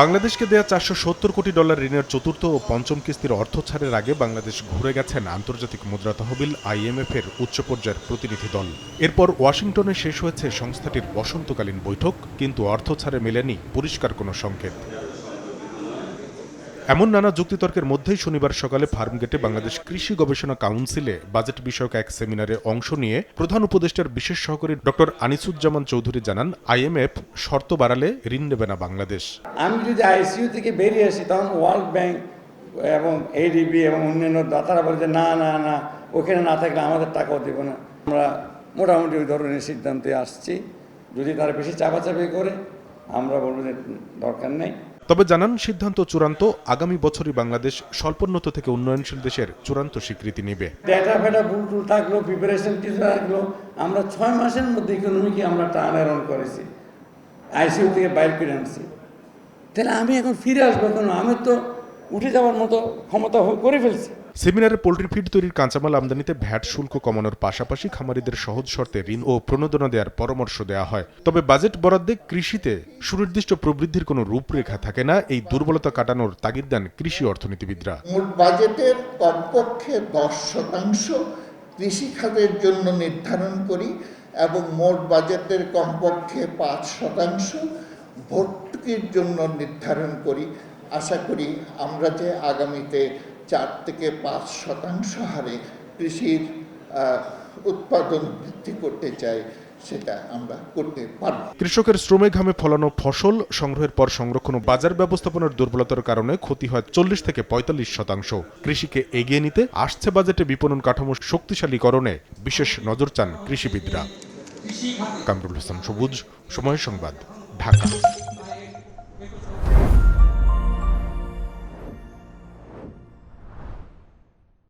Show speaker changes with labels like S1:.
S1: বাংলাদেশকে দেয়া চারশো সত্তর কোটি ডলার ঋণের চতুর্থ ও পঞ্চম কিস্তির অর্থ ছাড়ের আগে বাংলাদেশ ঘুরে গেছেন আন্তর্জাতিক মুদ্রা তহবিল আইএমএফ এর উচ্চ পর্যায়ের প্রতিনিধি দল। এরপর ওয়াশিংটনে শেষ হয়েছে সংস্থাটির বসন্তকালীন বৈঠক, কিন্তু অর্থ ছাড়ে মেলেনি, পরিষ্কার কোনো সংকেত। এমন নানা যুক্তিতর্কের মধ্যেই শনিবার সকালে ফার্মগেটে বাংলাদেশ কৃষি গবেষণা কাউন্সিলে বাজেট বিষয়ক এক সেমিনারে অংশ নিয়ে প্রধান উপদেষ্টার বিশেষ সহকারী ডক্টর আনিসুজ্জামান চৌধুরী জানান, আইএমএফ শর্ত বাড়ালে ঋণ নেবে না বাংলাদেশ।
S2: আমি যদি আইসিইউ থেকে বেরিয়ে আসি, তখন ওয়ার্ল্ড ব্যাংক এবং এডিবি এবং অন্যান্য দাতারা বলে যে, না না না, ওখানে না থাকলে আমাদের টাকাও দেবো না। আমরা মোটামুটি ওই ধরনের সিদ্ধান্তে আসছি। যদি তারা বেশি চাপাচাপি করে, আমরা বলব যে দরকার নেই।
S1: তবে জানান, সিদ্ধান্ত চূড়ান্ত, আগামী বছরই বাংলাদেশ স্বল্পোন্নত থেকে উন্নয়নশীল দেশের চূড়ান্ত স্বীকৃতি নেবে।
S2: ডেটা ফেটা ভুল থাকল প্রিপারেশন কিছু থাকল, আমরা ছয় মাসের মধ্যে ইকোনমিকে আমরা টার্ন অ্যারাউন্ড করেছি। আইসিইউ থেকে বাইর করে আনছি। তাহলে আমি এখন ফিরে আসব কেন? আমি তো উঠে যাওয়ার মতো ক্ষমতা করে ফেলছি।
S1: সেমিনারে পোল্ট্রি ফিড তৈরির কাঁচামাল আমদানিতে ভ্যাট শুল্ক কমানোর পাশাপাশি খামারিদের সহজ শর্তে ঋণ ও প্রণোদনা দেওয়ার পরামর্শ দেওয়া হয়। তবে বাজেট বরাদ্দে কৃষিতে সুনির্দিষ্ট প্রবৃদ্ধির কোনো রূপরেখা থাকে না। এই দুর্বলতা কাটানোর তাগিদ দেন কৃষি অর্থনীতিবিদরা।
S3: মোট বাজেটের কমপক্ষে দশ শতাংশ কৃষিখাতের জন্য নির্ধারণ করি এবং মোট বাজেটের কমপক্ষে পাঁচ শতাংশ ভর্তুকির জন্য নির্ধারণ করি। আশা করি আমরা যে আগামীতে চার থেকে পাঁচ শতাংশ হারে কৃষির উৎপাদন বৃদ্ধি করতে চাই সেটা আমরা করতে পারব।
S1: কৃষকের শ্রমে ঘামে ফলানো ফসল সংগ্রহের পর সংরক্ষণ ও বাজার ব্যবস্থাপনার দুর্বলতার কারণে ক্ষতি হয় চল্লিশ থেকে পঁয়তাল্লিশ শতাংশ। কৃষিকে এগিয়ে নিতে আসছে বাজেটে বিপণন কাঠামো শক্তিশালীকরণে বিশেষ নজর চান কৃষিবিদরা। কামরুল হাসান, সবুজ সময় সংবাদ, ঢাকা।